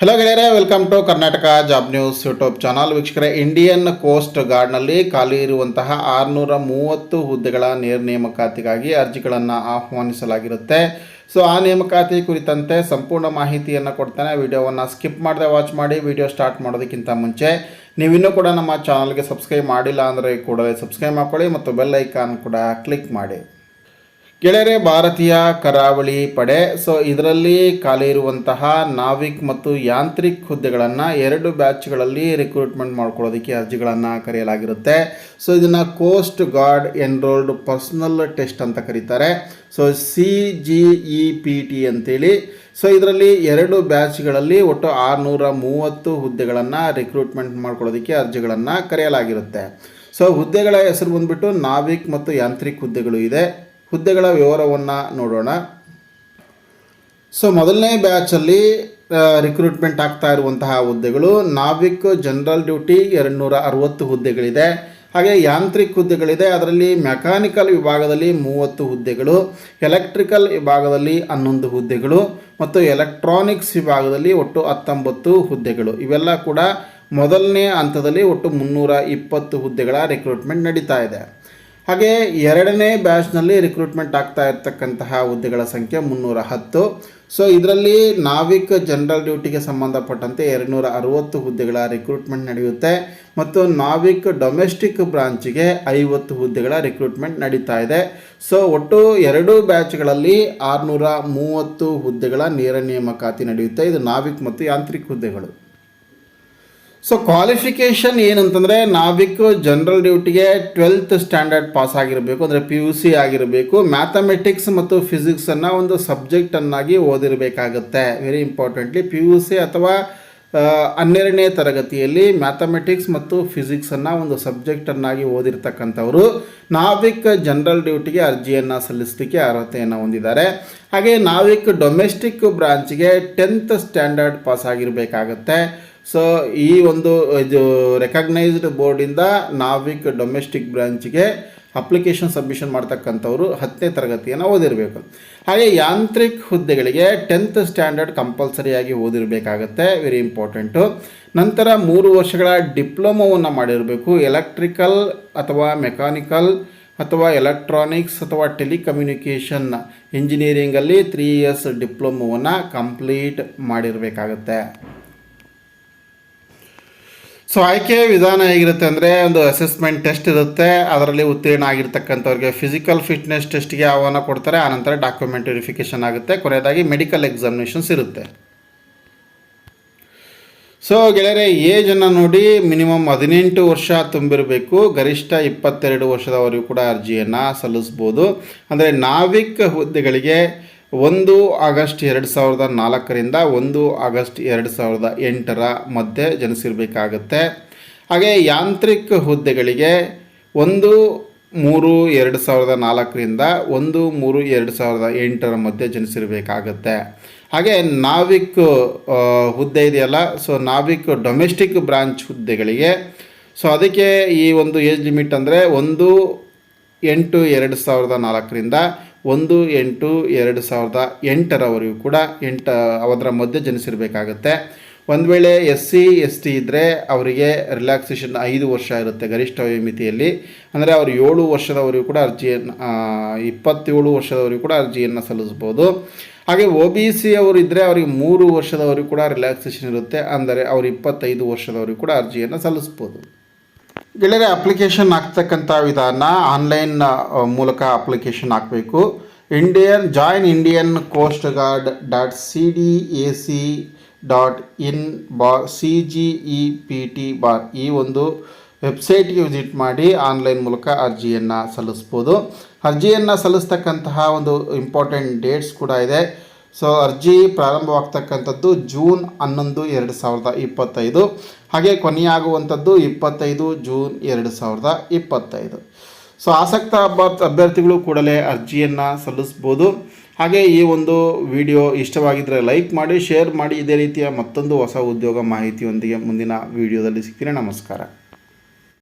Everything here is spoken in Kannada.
ಹಲೋ ಗೆಳೆಯರೆ welcome to Karnataka job news YouTube channel ವೀಕ್ಷಕರೇ ಇಂಡಿಯನ್ ಕೋಸ್ಟ್ ಗಾರ್ಡ್ನಲ್ಲಿ ಖಾಲಿ ಇರುವಂತಹ ಆರುನೂರ ಮೂವತ್ತು ಹುದ್ದೆಗಳ ನೇರ ನೇಮಕಾತಿಗಾಗಿ ಅರ್ಜಿಗಳನ್ನು ಆಹ್ವಾನಿಸಲಾಗಿರುತ್ತೆ. ಸೊ ಆ ನೇಮಕಾತಿ ಕುರಿತಂತೆ ಸಂಪೂರ್ಣ ಮಾಹಿತಿಯನ್ನು ಕೊಡ್ತಾನೆ. ವಿಡಿಯೋವನ್ನು ಸ್ಕಿಪ್ ಮಾಡದೆ ವಾಚ್ ಮಾಡಿ, ವಿಡಿಯೋ ಸ್ಟಾರ್ಟ್ ಮಾಡೋದಕ್ಕಿಂತ ಮುಂಚೆ ನೀವಿನ್ನೂ ಕೂಡ ನಮ್ಮ ಚಾನಲ್ಗೆ ಸಬ್ಸ್ಕ್ರೈಬ್ ಮಾಡಿಲ್ಲ ಅಂದರೆ ಕೂಡಲೇ ಸಬ್ಸ್ಕ್ರೈಬ್ ಮಾಡ್ಕೊಳ್ಳಿ ಮತ್ತು ಬೆಲ್ ಐಕಾನ್ ಕೂಡ ಕ್ಲಿಕ್ ಮಾಡಿ. ಗೆಳೆಯರೆ, ಭಾರತೀಯ ಕರಾವಳಿ ಪಡೆ. ಸೊ ಇದರಲ್ಲಿ ಖಾಲಿ ಇರುವಂತಹ ನಾವಿಕ್ ಮತ್ತು ಯಾಂತ್ರಿಕ್ ಹುದ್ದೆಗಳನ್ನು ಎರಡು ಬ್ಯಾಚ್ಗಳಲ್ಲಿ ರಿಕ್ರೂಟ್ಮೆಂಟ್ ಮಾಡ್ಕೊಳ್ಳೋದಕ್ಕೆ ಅರ್ಜಿಗಳನ್ನು ಕರೆಯಲಾಗಿರುತ್ತೆ. ಸೊ ಇದನ್ನು coast guard enrolled personnel test ಅಂತ ಕರೀತಾರೆ. So C G E P T ಅಂತೇಳಿ. ಸೊ ಇದರಲ್ಲಿ ಎರಡು ಬ್ಯಾಚ್ಗಳಲ್ಲಿ ಒಟ್ಟು ಆರುನೂರ ಮೂವತ್ತು ಹುದ್ದೆಗಳನ್ನು ರಿಕ್ರೂಟ್ಮೆಂಟ್ ಮಾಡ್ಕೊಳ್ಳೋದಕ್ಕೆ ಅರ್ಜಿಗಳನ್ನು ಕರೆಯಲಾಗಿರುತ್ತೆ. ಸೊ ಹುದ್ದೆಗಳ ಹೆಸರು ಬಂದ್ಬಿಟ್ಟು ನಾವಿಕ್ ಮತ್ತು ಯಾಂತ್ರಿಕ್ ಹುದ್ದೆಗಳು ಇದೆ. ಹುದ್ದೆಗಳ ವಿವರವನ್ನು ನೋಡೋಣ. ಸೊ ಮೊದಲನೇ ಬ್ಯಾಚಲ್ಲಿ ರಿಕ್ರೂಟ್ಮೆಂಟ್ ಆಗ್ತಾ ಇರುವಂತಹ ಹುದ್ದೆಗಳು, ನಾವಿಕ್ ಜನರಲ್ ಡ್ಯೂಟಿ ಎರಡು ನೂರ ಅರವತ್ತು ಹುದ್ದೆಗಳಿದೆ. ಹಾಗೆ ಯಾಂತ್ರಿಕ್ ಹುದ್ದೆಗಳಿದೆ. ಅದರಲ್ಲಿ ಮೆಕ್ಯಾನಿಕಲ್ ವಿಭಾಗದಲ್ಲಿ ಮೂವತ್ತು ಹುದ್ದೆಗಳು ಎಲೆಕ್ಟ್ರಿಕಲ್ ವಿಭಾಗದಲ್ಲಿ ಹನ್ನೊಂದು ಹುದ್ದೆಗಳು, ಮತ್ತು ಎಲೆಕ್ಟ್ರಾನಿಕ್ಸ್ ವಿಭಾಗದಲ್ಲಿ ಒಟ್ಟು ಹತ್ತೊಂಬತ್ತು ಹುದ್ದೆಗಳು. ಇವೆಲ್ಲ ಕೂಡ ಮೊದಲನೇ ಹಂತದಲ್ಲಿ ಒಟ್ಟು ಮುನ್ನೂರ ಇಪ್ಪತ್ತು ಹುದ್ದೆಗಳ ರಿಕ್ರೂಟ್ಮೆಂಟ್ ನಡೀತಾ ಇದೆ. ಹಾಗೆ ಎರಡನೇ ಬ್ಯಾಚ್ನಲ್ಲಿ ರಿಕ್ರೂಟ್ಮೆಂಟ್ ಆಗ್ತಾ ಇರ್ತಕ್ಕಂತಹ ಹುದ್ದೆಗಳ ಸಂಖ್ಯೆ ಮುನ್ನೂರ ಹತ್ತು. ಸೊ ಇದರಲ್ಲಿ ನಾವಿಕ್ ಜನರಲ್ ಡ್ಯೂಟಿಗೆ ಸಂಬಂಧಪಟ್ಟಂತೆ ಎರಡುನೂರ ಅರುವತ್ತು ಹುದ್ದೆಗಳ ರಿಕ್ರೂಟ್ಮೆಂಟ್ ನಡೆಯುತ್ತೆ. ಮತ್ತು ನಾವಿಕ್ ಡೊಮೆಸ್ಟಿಕ್ ಬ್ರಾಂಚಿಗೆ ಐವತ್ತು ಹುದ್ದೆಗಳ ರಿಕ್ರೂಟ್ಮೆಂಟ್ ನಡೀತಾ ಇದೆ. ಸೊ ಒಟ್ಟು ಎರಡು ಬ್ಯಾಚ್ಗಳಲ್ಲಿ ಆರುನೂರ ಮೂವತ್ತು ಹುದ್ದೆಗಳ ನೇರ ನೇಮಕಾತಿ ನಡೆಯುತ್ತೆ. ಇದು ನಾವಿಕ್ ಮತ್ತು ಯಾಂತ್ರಿಕ ಹುದ್ದೆಗಳು. ಸೊ ಕ್ವಾಲಿಫಿಕೇಷನ್ ಏನಂತಂದರೆ ನಾವಿಕ್ ಜನರಲ್ ಡ್ಯೂಟಿಗೆ ಟ್ವೆಲ್ತ್ ಸ್ಟ್ಯಾಂಡರ್ಡ್ ಪಾಸ್ ಆಗಿರಬೇಕು, ಅಂದರೆ ಪಿ ಯು ಸಿ ಆಗಿರಬೇಕು. ಮ್ಯಾಥಮೆಟಿಕ್ಸ್ ಮತ್ತು ಫಿಸಿಕ್ಸನ್ನು ಒಂದು ಸಬ್ಜೆಕ್ಟನ್ನಾಗಿ ಓದಿರಬೇಕಾಗುತ್ತೆ. Very importantly P U C ಅಥವಾ ಹನ್ನೆರಡನೇ ತರಗತಿಯಲ್ಲಿ ಮ್ಯಾಥಮೆಟಿಕ್ಸ್ ಮತ್ತು ಫಿಸಿಕ್ಸನ್ನು ಒಂದು ಸಬ್ಜೆಕ್ಟನ್ನಾಗಿ ಓದಿರ್ತಕ್ಕಂಥವರು. ನಾವಿಕ್ ಜನರಲ್ ಡ್ಯೂಟಿಗೆ ಅರ್ಜಿಯನ್ನು ಸಲ್ಲಿಸಲಿಕ್ಕೆ ಅರ್ಹತೆಯನ್ನು ಹೊಂದಿದ್ದಾರೆ. ಹಾಗೆ ನಾವಿಕ್ ಡೊಮೆಸ್ಟಿಕ್ ಬ್ರಾಂಚ್ಗೆ ಟೆಂತ್ ಸ್ಟ್ಯಾಂಡರ್ಡ್ ಪಾಸ್ ಆಗಿರಬೇಕಾಗತ್ತೆ. ಸೊ ಈ ಒಂದು ಇದು ರೆಕಗ್ನೈಸ್ಡ್ ಬೋರ್ಡಿಂದ ನಾವಿಕ್ ಡೊಮೆಸ್ಟಿಕ್ ಬ್ರಾಂಚ್ಗೆ ಅಪ್ಲಿಕೇಶನ್ ಸಬ್ಮಿಷನ್ ಮಾಡ್ತಕ್ಕಂಥವ್ರು ಹತ್ತನೇ ತರಗತಿಯನ್ನು ಓದಿರಬೇಕು. ಹಾಗೆ ಯಾಂತ್ರಿಕ ಹುದ್ದೆಗಳಿಗೆ ಟೆಂತ್ ಸ್ಟ್ಯಾಂಡರ್ಡ್ ಕಂಪಲ್ಸರಿಯಾಗಿ ಓದಿರಬೇಕಾಗತ್ತೆ, ವೆರಿ ಇಂಪಾರ್ಟೆಂಟು. ನಂತರ ಮೂರು ವರ್ಷಗಳ ಡಿಪ್ಲೊಮೋವನ್ನು ಮಾಡಿರಬೇಕು. ಎಲೆಕ್ಟ್ರಿಕಲ್ ಅಥವಾ ಮೆಕ್ಯಾನಿಕಲ್ ಅಥವಾ ಎಲೆಕ್ಟ್ರಾನಿಕ್ಸ್ ಅಥವಾ ಟೆಲಿಕಮ್ಯುನಿಕೇಷನ್ ಇಂಜಿನಿಯರಿಂಗಲ್ಲಿ ತ್ರೀ ಇಯರ್ಸ್ ಡಿಪ್ಲೊಮೋವನ್ನು ಕಂಪ್ಲೀಟ್ ಮಾಡಿರಬೇಕಾಗತ್ತೆ. ಸೊ ಆಯ್ಕೆ ವಿಧಾನ ಹೇಗಿರುತ್ತೆ ಅಂದರೆ ಒಂದು ಅಸೆಸ್ಮೆಂಟ್ ಟೆಸ್ಟ್ ಇರುತ್ತೆ, ಅದರಲ್ಲಿ ಉತ್ತೀರ್ಣ ಆಗಿರ್ತಕ್ಕಂಥವ್ರಿಗೆ ಫಿಸಿಕಲ್ ಫಿಟ್ನೆಸ್ ಟೆಸ್ಟ್ಗೆ ಆಹ್ವಾನ ಕೊಡ್ತಾರೆ, ಆನಂತರ ಡಾಕ್ಯುಮೆಂಟ್ ವೆರಿಫಿಕೇಷನ್ ಆಗುತ್ತೆ, ಕೊನೆಯದಾಗಿ ಮೆಡಿಕಲ್ ಎಕ್ಸಾಮಿನೇಷನ್ಸ್ ಇರುತ್ತೆ. ಸೊ ಗೆಳೆಯರೆ ಏಜನ್ನು ನೋಡಿ ಮಿನಿಮಮ್ ಹದಿನೆಂಟು ವರ್ಷ ತುಂಬಿರಬೇಕು, ಗರಿಷ್ಠ ಇಪ್ಪತ್ತೆರಡು ವರ್ಷದವರೆಗೂ ಕೂಡ ಅರ್ಜಿಯನ್ನು ಸಲ್ಲಿಸ್ಬೋದು. ಅಂದರೆ ನಾವಿಕ್ ಹುದ್ದೆಗಳಿಗೆ ಒಂದು ಆಗಸ್ಟ್ ಎರಡು ಸಾವಿರದ ನಾಲ್ಕರಿಂದ ಒಂದು ಆಗಸ್ಟ್ ಎರಡು ಸಾವಿರದ ಎಂಟರ ಮಧ್ಯೆ ಜನಿಸಿರಬೇಕಾಗತ್ತೆ. ಹಾಗೆ ಯಾಂತ್ರಿಕ ಹುದ್ದೆಗಳಿಗೆ ಒಂದು ಮೂರು ಎರಡು ಸಾವಿರದ ನಾಲ್ಕರಿಂದ ಒಂದು ಮೂರು ಎರಡು ಸಾವಿರದ ಎಂಟರ ಮಧ್ಯೆ ಜನಿಸಿರಬೇಕಾಗತ್ತೆ. ಹಾಗೆ ನಾವಿಕ್ ಹುದ್ದೆ ಇದೆಯಲ್ಲ, ಸೊ ನಾವಿಕ್ ಡೊಮೆಸ್ಟಿಕ್ ಬ್ರಾಂಚ್ ಹುದ್ದೆಗಳಿಗೆ, ಸೊ ಅದಕ್ಕೆ ಈ ಒಂದು ಏಜ್ ಲಿಮಿಟ್ ಅಂದರೆ ಒಂದು ಎಂಟು ಎರಡು ಸಾವಿರದ ನಾಲ್ಕರಿಂದ ಒಂದು, ಎಂಟು, ಎರಡು ಸಾವಿರದ ಎಂಟರವರೆಗೂ ಕೂಡ ಎಂಟು ಅದರ ಮಧ್ಯೆ ಜನಿಸಿರಬೇಕಾಗತ್ತೆ. ಒಂದು ವೇಳೆ ಎಸ್ ಸಿ, ಎಸ್ ಟಿ ಇದ್ದರೆ ಅವರಿಗೆ ರಿಲ್ಯಾಕ್ಸೇಷನ್ ಐದು ವರ್ಷ ಇರುತ್ತೆ ಗರಿಷ್ಠ ವಯೋಮಿತಿಯಲ್ಲಿ ಅಂದರೆ ಅವರು ಏಳು ವರ್ಷದವರೆಗೂ ಕೂಡ ಅರ್ಜಿಯನ್ನು ಇಪ್ಪತ್ತೇಳು ವರ್ಷದವರೆಗೂ ಕೂಡ ಅರ್ಜಿಯನ್ನು ಸಲ್ಲಿಸ್ಬೋದು. ಹಾಗೆ ಒ ಬಿ ಸಿ ಅವರು ಇದ್ದರೆ ಅವರಿಗೆ ಮೂರು ವರ್ಷದವರೆಗೂ ಕೂಡ ರಿಲ್ಯಾಕ್ಸೇಷನ್ ಇರುತ್ತೆ. ಅಂದರೆ ಅವರು ಇಪ್ಪತ್ತೈದು ವರ್ಷದವರೆಗೂ ಕೂಡ ಅರ್ಜಿಯನ್ನು ಸಲ್ಲಿಸ್ಬೋದು. ಗೆಳೆಯರೆ ಅಪ್ಲಿಕೇಶನ್ ಹಾಕ್ತಕ್ಕಂಥ ವಿಧಾನ ಆನ್ಲೈನ್ ಮೂಲಕ ಅಪ್ಲಿಕೇಶನ್ ಹಾಕಬೇಕು. Indian join Indian coast guard dot C D A C dot in bar C G E P T bar ಈ ಒಂದು ವೆಬ್ಸೈಟ್ಗೆ ವಿಸಿಟ್ ಮಾಡಿ ಆನ್ಲೈನ್ ಮೂಲಕ ಅರ್ಜಿಯನ್ನು ಸಲ್ಲಿಸ್ಬೋದು. ಅರ್ಜಿಯನ್ನು ಸಲ್ಲಿಸ್ತಕ್ಕಂತಹ ಒಂದು ಇಂಪಾರ್ಟೆಂಟ್ ಡೇಟ್ಸ್ ಕೂಡ ಇದೆ. ಸೊ ಅರ್ಜಿ ಪ್ರಾರಂಭವಾಗ್ತಕ್ಕಂಥದ್ದು ಜೂನ್ ಹನ್ನೊಂದು ಎರಡು ಸಾವಿರದ ಇಪ್ಪತ್ತೈದು. ಹಾಗೆ ಕೊನೆಯಾಗುವಂಥದ್ದು ಇಪ್ಪತ್ತೈದು ಜೂನ್ ಎರಡು ಸಾವಿರದ ಇಪ್ಪತ್ತೈದು. ಸೊ ಆಸಕ್ತ ಅಭ್ಯರ್ಥಿ ಅಭ್ಯರ್ಥಿಗಳು ಕೂಡಲೇ ಅರ್ಜಿಯನ್ನು ಸಲ್ಲಿಸ್ಬೋದು. ಹಾಗೆ ಈ ಒಂದು ವಿಡಿಯೋ ಇಷ್ಟವಾಗಿದ್ದರೆ ಲೈಕ್ ಮಾಡಿ, ಶೇರ್ ಮಾಡಿ. ಇದೇ ರೀತಿಯ ಮತ್ತೊಂದು ಹೊಸ ಉದ್ಯೋಗ ಮಾಹಿತಿಯೊಂದಿಗೆ ಮುಂದಿನ ವಿಡಿಯೋದಲ್ಲಿ ಸಿಗ್ತೀನಿ. ನಮಸ್ಕಾರ.